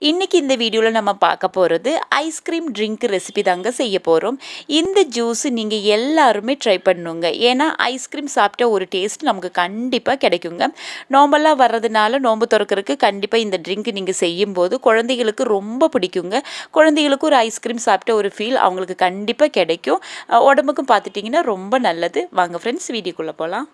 இன்றைக்கி இந்த வீடியோவில் நம்ம பார்க்க போகிறது ஐஸ்கிரீம் ட்ரிங்க் ரெசிபி தாங்க செய்ய போகிறோம் இந்த ஜூஸ் நீங்கள் எல்லாருமே ட்ரை பண்ணுங்க. ஏன்னா ஐஸ்கிரீம் சாப்பிட்ட ஒரு டேஸ்ட் நமக்கு கண்டிப்பாக கிடைக்குங்க. நோம்பெல்லாம் வர்றதுனால நோம்பு திறக்கிறதுக்கு கண்டிப்பாக இந்த ட்ரிங்க் நீங்கள் செய்யும்போது குழந்தைகளுக்கு ரொம்ப பிடிக்குங்க. குழந்தைகளுக்கு ஒரு ஐஸ்கிரீம் சாப்பிட்ட ஒரு ஃபீல் அவங்களுக்கு கண்டிப்பாக கிடைக்கும். உடம்புக்கும் பார்த்துட்டிங்கன்னா ரொம்ப நல்லது. வாங்க ஃப்ரெண்ட்ஸ் வீடியோக்குள்ளே போகலாம்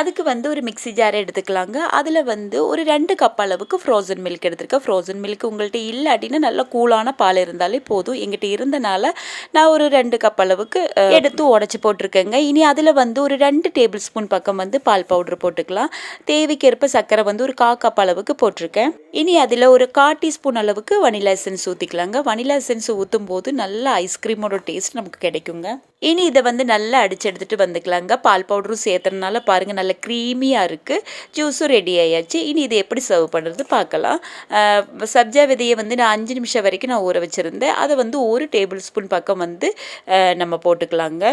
அதுக்கு வந்து ஒரு மிக்ஸி ஜார் எடுத்துக்கலாங்க. அதில் வந்து ஒரு ரெண்டு கப் அளவுக்கு ஃப்ரோசன் மில்க் எடுத்துருக்கேன். ஃப்ரோசன் மில்க் உங்கள்கிட்ட இல்லாட்டினா நல்ல கூலான பால் இருந்தாலே போதும். எங்கிட்ட இருந்தனால நான் ஒரு ரெண்டு கப் அளவுக்கு எடுத்து உடச்சி போட்டிருக்கேங்க. இனி அதில் வந்து ஒரு ரெண்டு டேபிள் ஸ்பூன் பக்கம் வந்து பால் பவுடர் போட்டுக்கலாம். தேவைக்கேற்ப சர்க்கரை வந்து ஒரு கா கப் அளவுக்கு போட்டிருக்கேன். இனி அதில் ஒரு கா டீஸ்பூன் அளவுக்கு வனிலா எசன்ஸ் ஊற்றிக்கலாங்க வனிலா எசன்ஸ் ஊற்றும் போது நல்ல ஐஸ்கிரீமோட டேஸ்ட் நமக்கு கிடைக்குங்க. இனி இதை வந்து நல்லா அடிச்சு எடுத்துகிட்டு வந்துக்கலாங்க. பால் பவுடரும் சேர்த்துறதுனால பாருங்கள் நல்ல க்ரீமியாக இருக்குது ஜூஸும் ரெடி ஆயாச்சு. இனி இதை எப்படி சர்வ் பண்ணுறது பார்க்கலாம். சப்ஜா விதையை வந்து நான் அஞ்சு நிமிஷம் வரைக்கும் நான் ஊற வச்சுருந்தேன். அதை வந்து ஒரு டேபிள் ஸ்பூன் பக்கம் வந்து நம்ம போட்டுக்கலாங்க.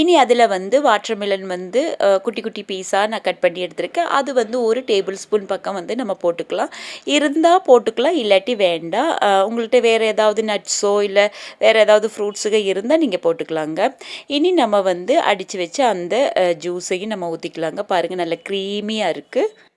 இனி அதில் வந்து வாட்டர்மெலன் வந்து குட்டி குட்டி பீஸாக நான் கட் பண்ணி எடுத்திருக்கேன். அது வந்து ஒரு டேபிள் ஸ்பூன் பக்கம் வந்து நம்ம போட்டுக்கலாம். இருந்தால் போட்டுக்கலாம் இல்லாட்டி வேண்டாம். உங்கள்கிட்ட வேறு ஏதாவது நட்ஸோ இல்லை வேறு ஏதாவது ஃப்ரூட்ஸுக இருந்தால் நீங்கள் போட்டுக்கலாங்க. இனி நம்ம வந்து அடித்து வச்சு அந்த ஜூஸையும் நம்ம ஊற்றிக்கலாங்க பாருங்கள் நல்ல க்ரீமியாக இருக்குது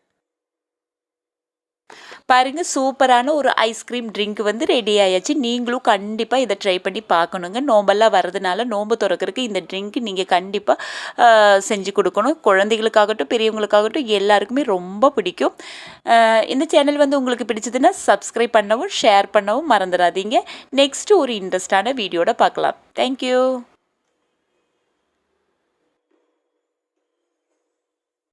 பாருங்க சூப்பரான ஒரு ஐஸ்கிரீம் ட்ரிங்க் வந்து ரெடி ஆயாச்சு. நீங்களும் கண்டிப்பாக இதை ட்ரை பண்ணி பார்க்கணுங்க. நோம்பெல்லாம் வரதுனால நோம்பு திறக்கிறதுக்கு இந்த ட்ரிங்க் நீங்கள் கண்டிப்பாக செஞ்சு கொடுக்கணும். குழந்தைகளுக்காகட்டும் பெரியவங்களுக்காகட்டும் எல்லாருக்குமே ரொம்ப பிடிக்கும். இந்த சேனல் வந்து உங்களுக்கு பிடிச்சதுன்னா சப்ஸ்கிரைப் பண்ணவும் ஷேர் பண்ணவும் மறந்துடாதீங்க. நெக்ஸ்ட்டு ஒரு இன்ட்ரெஸ்டான வீடியோட பார்க்கலாம். தேங்க்யூ